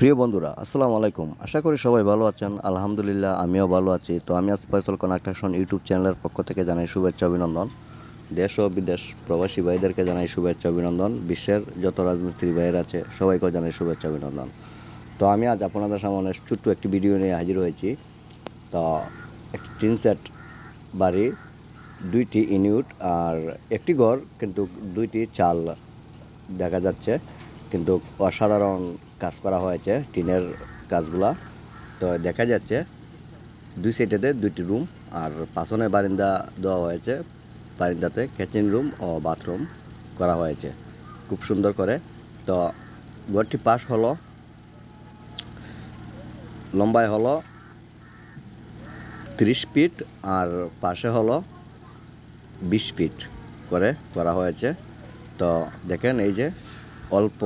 প্রিয় বন্ধুরা, আসসালামু আলাইকুম। আশা করি সবাই ভালো আছেন। আলহামদুলিল্লাহ, আমিও ভালো আছি। তো আমি আজ ফয়সল কনস্ট্রাকশন ইউটিউব চ্যানেলের পক্ষ থেকে জানাই শুভেচ্ছা, অভিনন্দন। দেশ ও বিদেশ প্রবাসী ভাইদেরকে জানাই শুভেচ্ছা, অভিনন্দন। বিশ্বের যত রাজমিস্ত্রি ভাইয়ের আছে, সবাইকেও জানাই শুভেচ্ছা, অভিনন্দন। তো আমি আজ আপনাদের সামনে ছোট্ট একটি ভিডিও নিয়ে হাজির হয়েছি। তো একটি টিন সেট বাড়ি, দুইটি ইউনিট আর একটি ঘর, কিন্তু দুইটি চাল দেখা যাচ্ছে। কিন্তু অসাধারণ কাজ করা হয়েছে টিনের কাজগুলা। তো দেখা যাচ্ছে দুই সাইডেতে দুইটি রুম আর পাশনে বারিন্দা দেওয়া হয়েছে। বারিন্দাতে কিচেন রুম ও বাথরুম করা হয়েছে। খুব সুন্দর করে। তো ঘরটি পাশ হলো, লম্বায় হলো তিরিশ ফিট আর পাশে হলো বিশ ফিট করে করা হয়েছে। তো দেখেন এই যে অল্প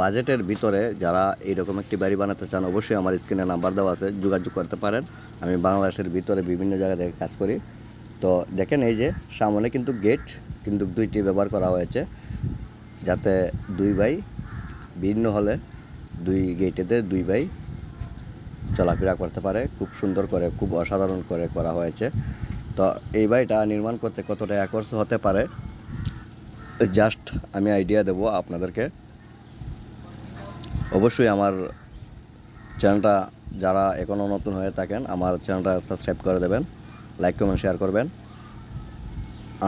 বাজেটের ভিতরে যারা এইরকম একটি বাড়ি বানাতে চান, অবশ্যই আমার স্ক্রিনে নাম্বার দেওয়া আছে, যোগাযোগ করতে পারেন। আমি বাংলাদেশের ভিতরে বিভিন্ন জায়গা থেকে কাজ করি। তো দেখেন এই যে, সামনে কিন্তু গেট, কিন্তু দুইটি ব্যবহার করা হয়েছে। যাতে দুই ভাই ভিন্ন হলে দুই গেটেতে দুই ভাই চলাফেরা করতে পারে। খুব সুন্দর করে, খুব অসাধারণ করে করা হয়েছে। তো এই বাড়িটা নির্মাণ করতে কতটা টাকা হতে পারে, জাস্ট আমি আইডিয়া দেবো আপনাদেরকে। অবশ্যই আমার চ্যানেলটা যারা এখনও নতুন হয়ে থাকেন, আমার চ্যানেলটা সাবস্ক্রাইব করে দেবেন লাইক কমেন্ট শেয়ার করবেন।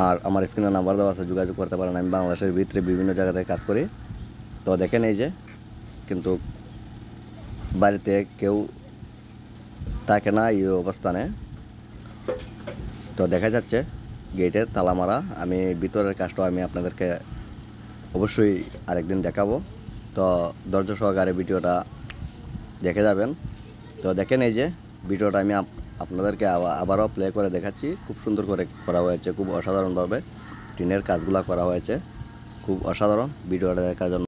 আর আমার স্ক্রিনে নাম্বার দেওয়া আছে, যোগাযোগ করতে পারেন। আমি বাংলাদেশের ভিতরে বিভিন্ন জায়গাতে কাজ করি। তো দেখেন এই যে, কিন্তু বাড়িতে কেউ থাকে না এই অবস্থানে। তো দেখা যাচ্ছে গেটের তালা মারা। আমি ভিতরের কাজটা আমি আপনাদেরকে অবশ্যই আরেকদিন দেখাবো। তো ধৈর্য সহকারে ভিডিওটা দেখে যাবেন। তো দেখেন এই যে, ভিডিওটা আমি আপ- আপনাদেরকে আবা- আবারও প্লে করে দেখাচ্ছি। খুব সুন্দর করে করা হয়েছে, খুব অসাধারণভাবে টিনের কাজগুলো করা হয়েছে। খুব অসাধারণ ভিডিওটা দেখার জন্য।